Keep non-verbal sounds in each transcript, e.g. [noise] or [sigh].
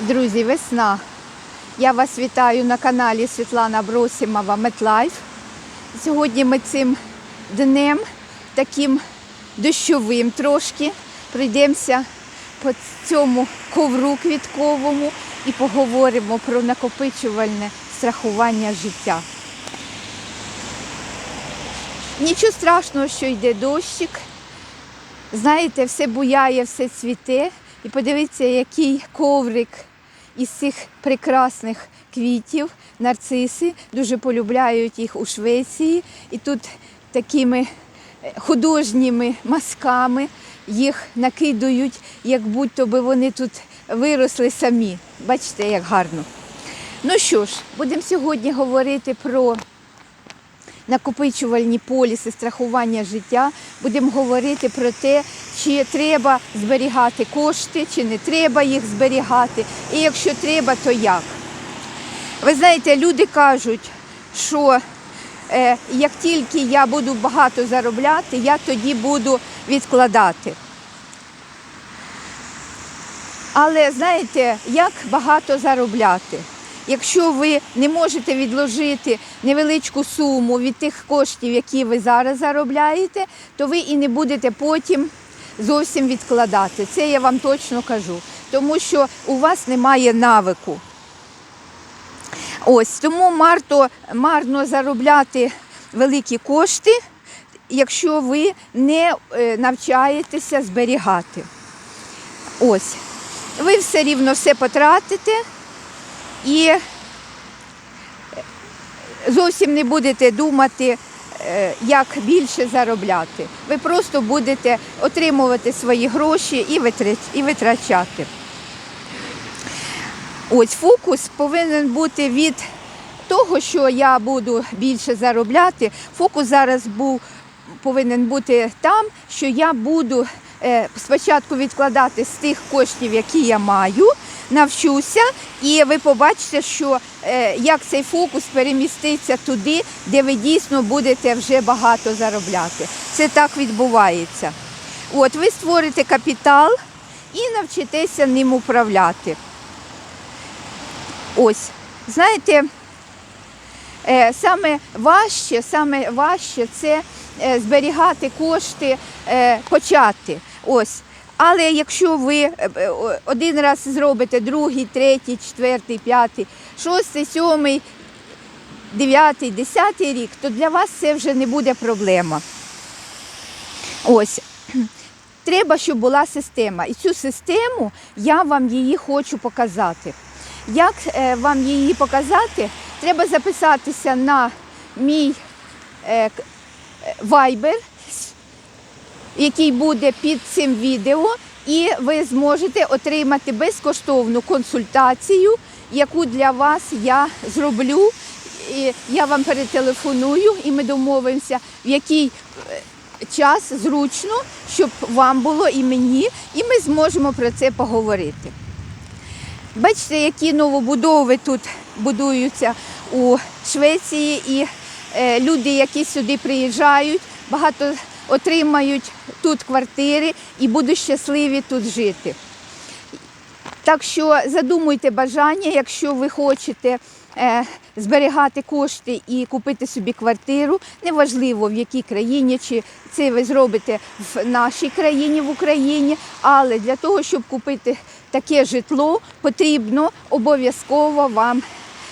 Друзі, весна. Я вас вітаю на каналі Світлана Бросімова Метлайф. Сьогодні ми цим днем, таким дощовим трошки, пройдемося по цьому ковру квітковому і поговоримо про накопичувальне страхування життя. Нічого страшного, що йде дощик. Знаєте, все буяє, все цвіте. І подивіться, який коврик із цих прекрасних квітів, нарциси. Дуже полюбляють їх у Швеції. І тут такими е, художніми мазками їх накидують, як будь-то би вони тут виросли самі. Бачите, як гарно. Ну що ж, будемо сьогодні говорити про накопичувальні поліси страхування життя. Будемо говорити про те, чи треба зберігати кошти, чи не треба їх зберігати. І якщо треба, то як. Ви знаєте, люди кажуть, що е, як тільки я буду багато заробляти, я тоді буду відкладати. Але знаєте, як багато заробляти? Якщо ви не можете відложити невеличку суму від тих коштів, які ви зараз заробляєте, то ви і не будете потім зовсім відкладати. Це я вам точно кажу, тому що у вас немає навику. Ось тому марто, марно заробляти великі кошти, якщо ви не е, навчаєтеся зберігати. Ось, ви все рівно все потратите і зовсім не будете думати, е, як більше заробляти. Ви просто будете отримувати свої гроші і витрачати. Ось фокус повинен бути від того, що я буду більше заробляти. Фокус зараз був повинен бути там, що я буду спочатку відкладати з тих коштів, які я маю, навчуся, і ви побачите, що е, як цей фокус переміститься туди, де ви дійсно будете вже багато заробляти. Це так відбувається. От ви створите капітал і навчитеся ним управляти. Ось, знаєте, е, саме важче, саме важче це е, зберігати кошти, е, почати. Ось. Але якщо ви е, е, один раз зробите, другий, третій, четвертий, п'ятий, шостий, сьомий, дев'ятий, десятий рік, то для вас це вже не буде проблема. Ось. [clears throat] Треба, щоб була система. І цю систему я вам її хочу показати. Як е, вам її показати? Треба записатися на мій Viber, який буде під цим відео, і ви зможете отримати безкоштовну консультацію, яку для вас я зроблю. І я вам перетелефоную і ми домовимося, в який е, час зручно, щоб вам було і мені, і ми зможемо про це поговорити. Бачите, які новобудови тут будуються у Швеції, і е, люди, які сюди приїжджають, багато отримають тут квартири і будуть щасливі тут жити. Так що задумуйте бажання, якщо ви хочете е, зберігати кошти і купити собі квартиру, неважливо в якій країні, чи це ви зробите в нашій країні, в Україні, але для того, щоб купити таке житло, потрібно обов'язково вам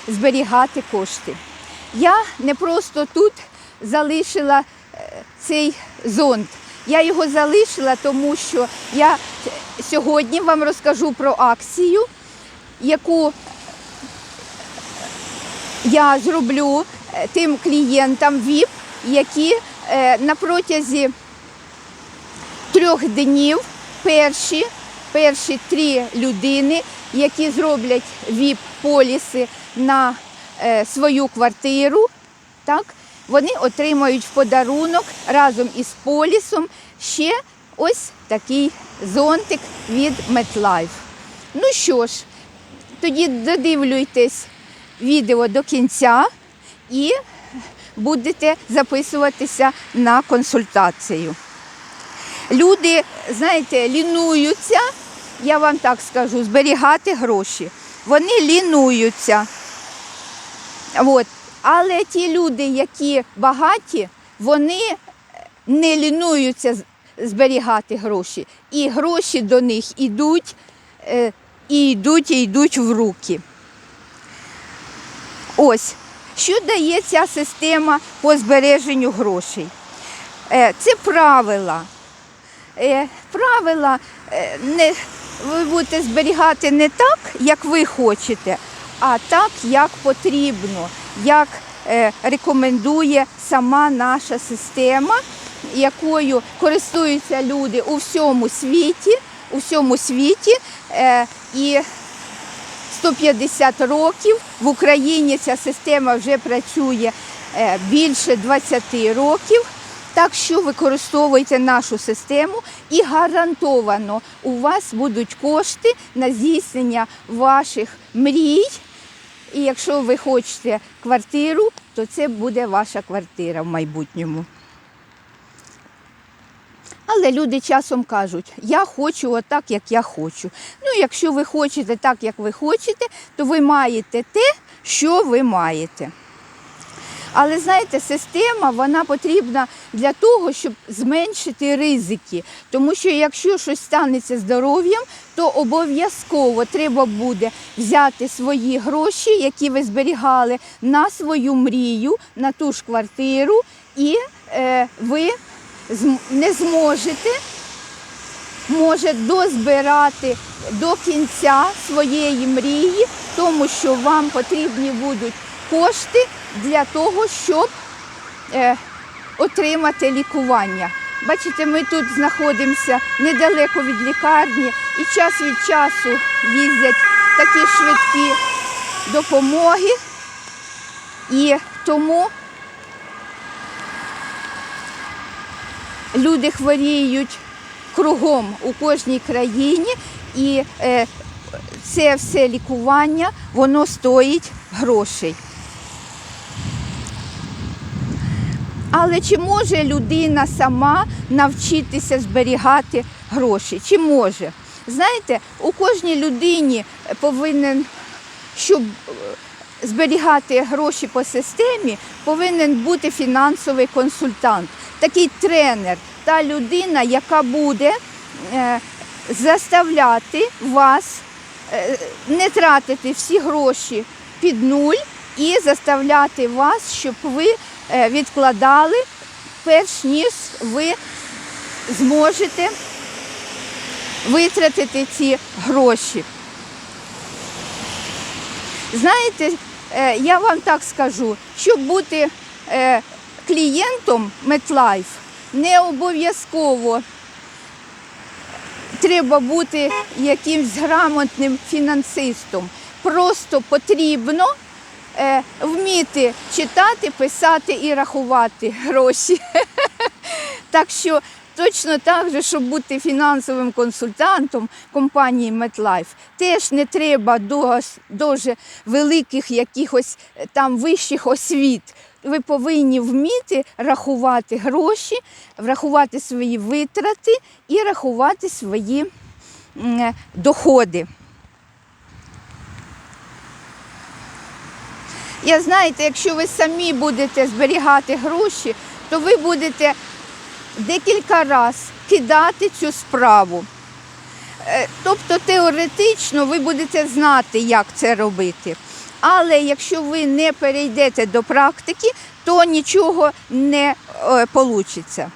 зберігати кошти. Я не просто тут залишила е, цей зонд. Я його залишила, тому що я сьогодні вам розкажу про акцію, яку я зроблю е, тим клієнтам VIP, які е, на протязі трьох днів перші, перші три людини, які зроблять VIP-поліси на е, свою квартиру, так, вони отримають в подарунок разом із полісом ще ось такий зонтик від MetLife. Ну що ж, тоді додивлюйтесь відео до кінця і будете записуватися на консультацію. Люди, знаєте, лінуються я вам так скажу, зберігати гроші. Вони лінуються. От. Але ті люди, які багаті, вони не лінуються зберігати гроші. І гроші до них йдуть, е, і йдуть, і йдуть в руки. Ось, що дає ця система по збереженню грошей? Е, Це правила. Е, Правила е, не, ви будете зберігати не так, як ви хочете, а так, як потрібно, як е, рекомендує сама наша система, якою користуються люди у всьому світі, у всьому світі. Е, І 150 років. В Україні ця система вже працює е, більше 20 років. Так що використовуйте нашу систему і гарантовано у вас будуть кошти на здійснення ваших мрій. І якщо ви хочете квартиру, то це буде ваша квартира в майбутньому. Але люди часом кажуть, я хочу отак, як я хочу. Ну, якщо ви хочете так, як ви хочете, то ви маєте те, що ви маєте. Але знаєте, система вона потрібна для того, щоб зменшити ризики. Тому що якщо щось станеться здоров'ям, то обов'язково треба буде взяти свої гроші, які ви зберігали, на свою мрію, на ту ж квартиру, і е, ви не зможете може дозбирати до кінця своєї мрії, тому що вам потрібні будуть кошти для того, щоб е, отримати лікування. Бачите, ми тут знаходимося недалеко від лікарні і час від часу їздять такі швидкі допомоги. І тому люди хворіють кругом у кожній країні, і е, це все лікування воно стоїть грошей. Але чи може людина сама навчитися зберігати гроші? Чи може? Знаєте, у кожній людині повинен, щоб е, зберігати гроші по системі, повинен бути фінансовий консультант, такий тренер, та людина, яка буде е, заставляти вас е, не тратити всі гроші під нуль і заставляти вас, щоб ви відкладали, перш ніж ви зможете витратити ці гроші. Знаєте, е, я вам так скажу, щоб бути е, клієнтом MetLife, не обов'язково треба бути якимсь грамотним фінансистом. Просто потрібно е, вміти читати, писати і рахувати гроші. [laughs] Так що точно так же, щоб бути фінансовим консультантом компанії MetLife, теж не треба дуже великих якихось е, там вищих освіт. Ви повинні вміти рахувати гроші, рахувати свої витрати і рахувати свої е, доходи. Я знаєте, якщо ви самі будете зберігати гроші, то ви будете декілька разів кидати цю справу. Е, Тобто теоретично ви будете знати, як це робити. Але якщо ви не перейдете до практики, то нічого не вийде.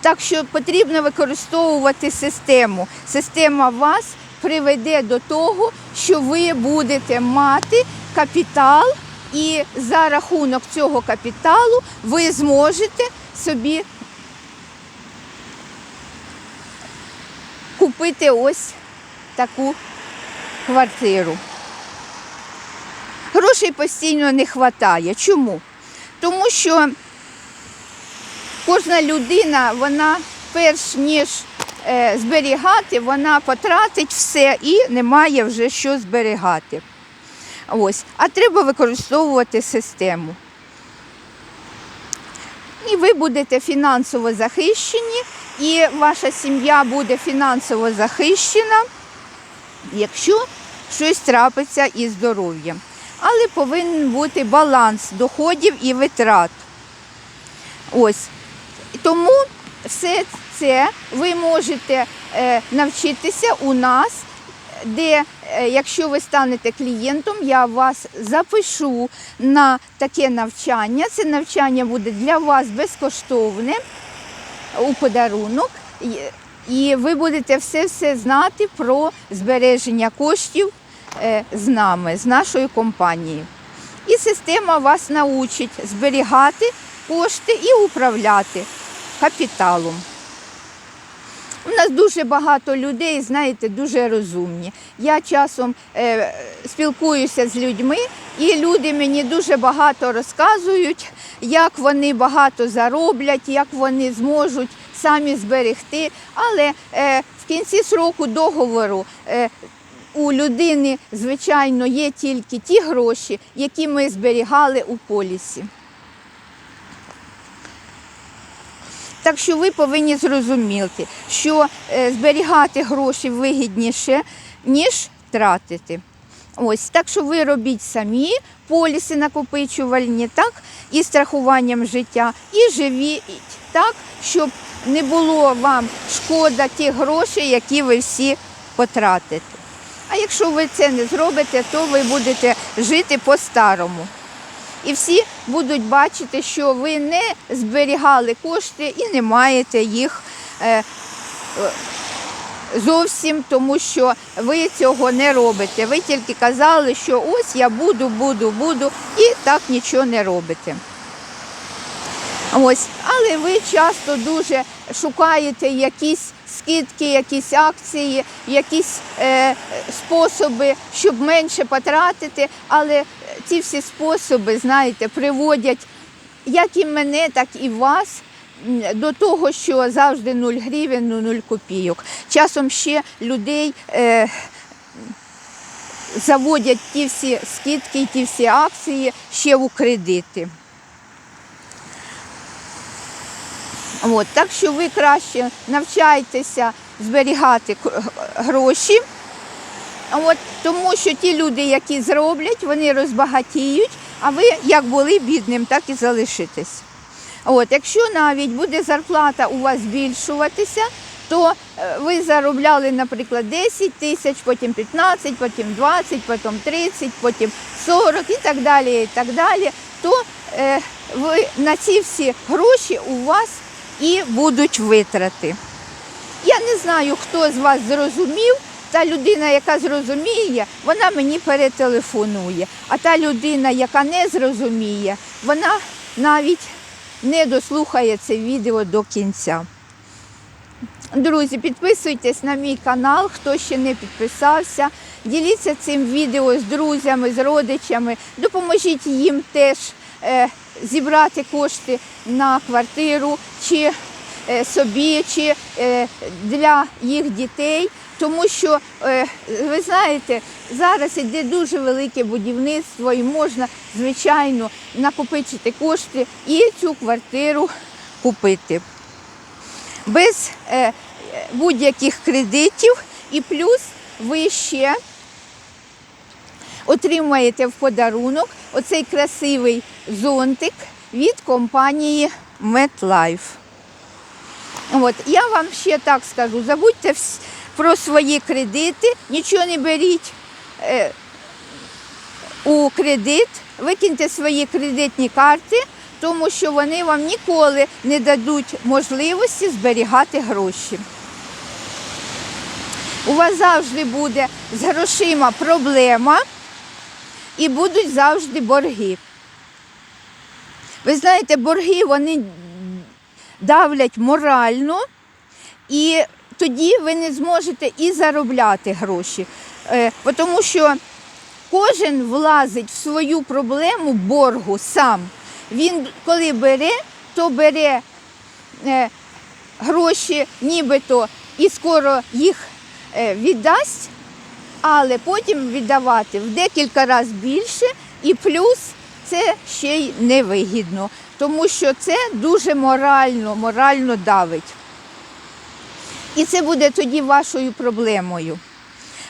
Так що потрібно використовувати систему. Система вас приведе до того, що ви будете мати капітал, і за рахунок цього капіталу ви зможете собі купити ось таку квартиру. Грошей постійно не вистачає. Чому? Тому що кожна людина, вона перш ніж е, зберігати, вона потратить все і немає вже що зберігати. Ось. А треба використовувати систему. І ви будете фінансово захищені, і ваша сім'я буде фінансово захищена. якщо щось трапиться із здоров'ям. Але повинен бути баланс доходів і витрат. Ось. Тому все це ви можете е, навчитися у нас, де, якщо ви станете клієнтом, я вас запишу на таке навчання. Це навчання буде для вас безкоштовне у подарунок. І- ви будете все-все знати про збереження коштів е, з нами, з нашою компанією. І система вас научить зберігати кошти і управляти капіталом. У нас дуже багато людей, знаєте, дуже розумні. Я часом е, спілкуюся з людьми, і люди мені дуже багато розказують, як вони багато зароблять, як вони зможуть самі зберегти. Але е, в кінці сроку договору е, у людини, звичайно, є тільки ті гроші, які ми зберігали у полісі. Так що ви повинні зрозуміти, що е, зберігати гроші вигідніше, ніж тратити. Ось так що ви робіть самі поліси накопичувальні, так, і страхуванням життя, і живіть так, щоб не було вам шкода тих грошей, які ви всі потратите. А якщо ви це не зробите, то ви будете жити по-старому. І всі будуть бачити, що ви не зберігали кошти і не маєте їх е, е, зовсім, тому що ви цього не робите. Ви тільки казали, що ось я буду, буду, буду, і так нічого не робите. Ось, але ви часто дуже шукаєте якісь скидки, якісь акції, якісь е, способи, щоб менше потратити. Але ці всі способи, знаєте, приводять як і мене, так і вас до того, що завжди 0 гривень, ну 0 копійок. Часом ще людей. Е, Заводять ті всі скидки, ті всі акції ще у кредити. От, так що ви краще навчайтеся зберігати гроші, От, тому що ті люди, які зроблять, вони розбагатіють, а ви як були бідним, так і залишитесь. От, якщо навіть буде зарплата у вас збільшуватися, то е, ви заробляли, наприклад, 10 тисяч, потім 15, потім 20, потім 30, потім 40 і так далі, і так далі, то е, ви на ці всі гроші у вас і будуть витрати. Я не знаю, хто з вас зрозумів. Та людина, яка зрозуміє, вона мені перетелефонує. А та людина, яка не зрозуміє, вона навіть не дослухає це відео до кінця. Друзі, підписуйтесь на мій канал, хто ще не підписався. Діліться цим відео з друзями, з родичами. Допоможіть їм теж е, зібрати кошти на квартиру чи е, собі, чи е, для їх дітей. Тому що, е, ви знаєте, зараз іде дуже велике будівництво і можна, звичайно, накопичити кошти і цю квартиру купити без е, будь-яких кредитів, і плюс ви ще отримаєте в подарунок оцей красивий зонтик від компанії MetLife. От, я вам ще так скажу, забудьте вс- про свої кредити, нічого не беріть е, у кредит, викиньте свої кредитні карти, тому що вони вам ніколи не дадуть можливості зберігати гроші. У вас завжди буде з грошима проблема і будуть завжди борги. Ви знаєте, борги вони давлять морально, і тоді ви не зможете і заробляти гроші. Е, Тому що кожен влазить в свою проблему боргу сам. Він коли бере, то бере е, гроші нібито і скоро їх е, віддасть, але потім віддавати в декілька разів більше, і плюс це ще й невигідно, тому що це дуже морально, морально давить. І це буде тоді вашою проблемою.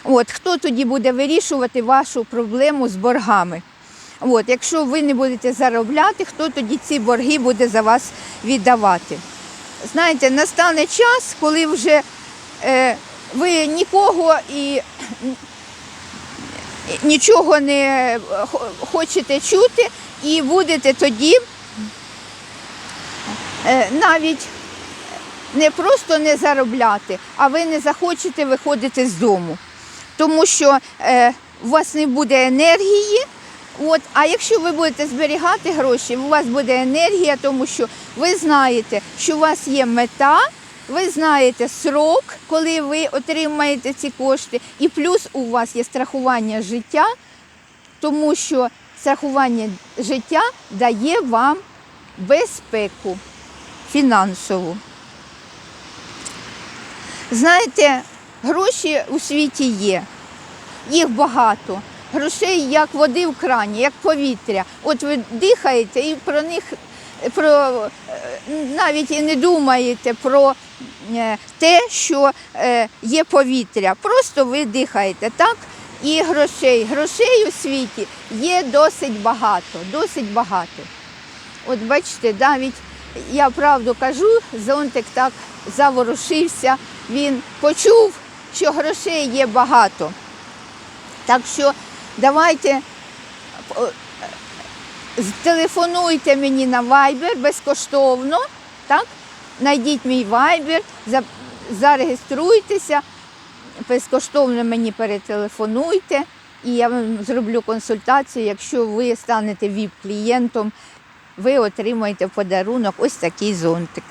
От, хто тоді буде вирішувати вашу проблему з боргами? От, якщо ви не будете заробляти, хто тоді ці борги буде за вас віддавати? Знаєте, настане час, коли вже е, ви нікого і нічого не хочете чути, і будете тоді е, навіть не просто не заробляти, а ви не захочете виходити з дому. Тому що е, у вас не буде енергії. От, а якщо ви будете зберігати гроші, у вас буде енергія, тому що ви знаєте, що у вас є мета, ви знаєте срок, коли ви отримаєте ці кошти, і плюс у вас є страхування життя, тому що страхування життя дає вам безпеку фінансову. Знаєте, гроші у світі є, їх багато. Грошей як води в крані, як повітря. От ви дихаєте і про них про, е, навіть і не думаєте про е, те, що е, є повітря. Просто ви дихаєте, так? І грошей. Грошей у світі є досить багато, досить багато. От бачите, навіть я правду кажу, зонтик так заворушився, він почув, що грошей є багато. Так що давайте е, телефонуйте мені на Viber безкоштовно, так? Найдіть мій Viber, зареєструйтеся, безкоштовно мені перетелефонуйте, і я вам зроблю консультацію. Якщо ви станете ВІП-клієнтом, ви отримаєте в подарунок ось такий зонтик.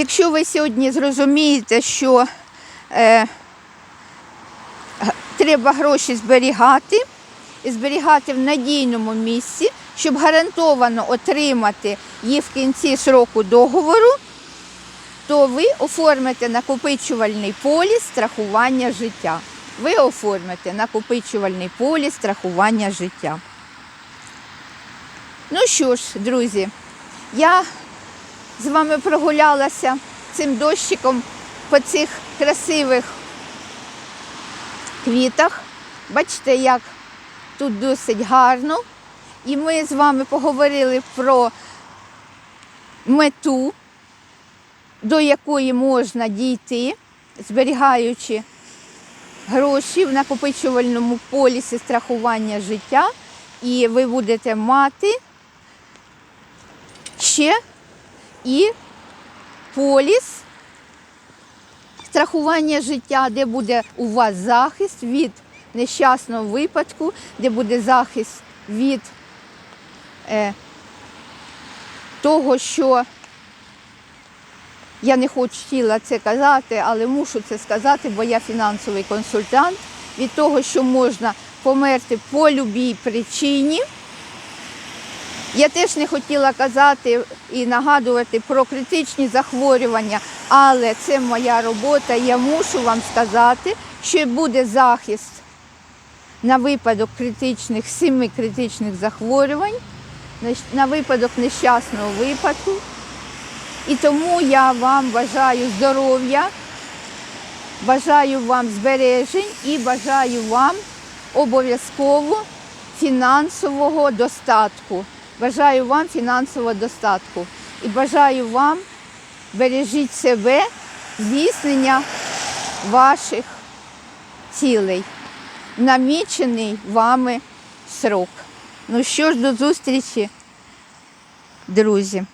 Якщо ви сьогодні зрозумієте, що е, треба гроші зберігати, і зберігати в надійному місці, щоб гарантовано отримати їх в кінці сроку договору, то ви оформите накопичувальний поліс страхування життя. Ви оформите накопичувальний поліс страхування життя. Ну що ж, друзі, я з вами прогулялася цим дощиком по цих красивих квітах. Бачите, як тут досить гарно. І ми з вами поговорили про мету, до якої можна дійти, зберігаючи гроші в накопичувальному полісі страхування життя, і ви будете мати ще і поліс страхування життя, де буде у вас захист від нещасного випадку, де буде захист від е, того, що я не хотіла це казати, але мушу це сказати, бо я фінансовий консультант. Від того, що можна померти по любій причині. Я теж не хотіла казати і нагадувати про критичні захворювання, але це моя робота. Я мушу вам сказати, що буде захист на випадок критичних, семи критичних захворювань, на випадок нещасного випадку. І тому я вам бажаю здоров'я, бажаю вам збережень і бажаю вам обов'язково фінансового достатку. Бажаю вам фінансового достатку. І бажаю вам бережіть себе, здійснення ваших цілей, намічений вами срок. Ну що ж, до зустрічі, друзі.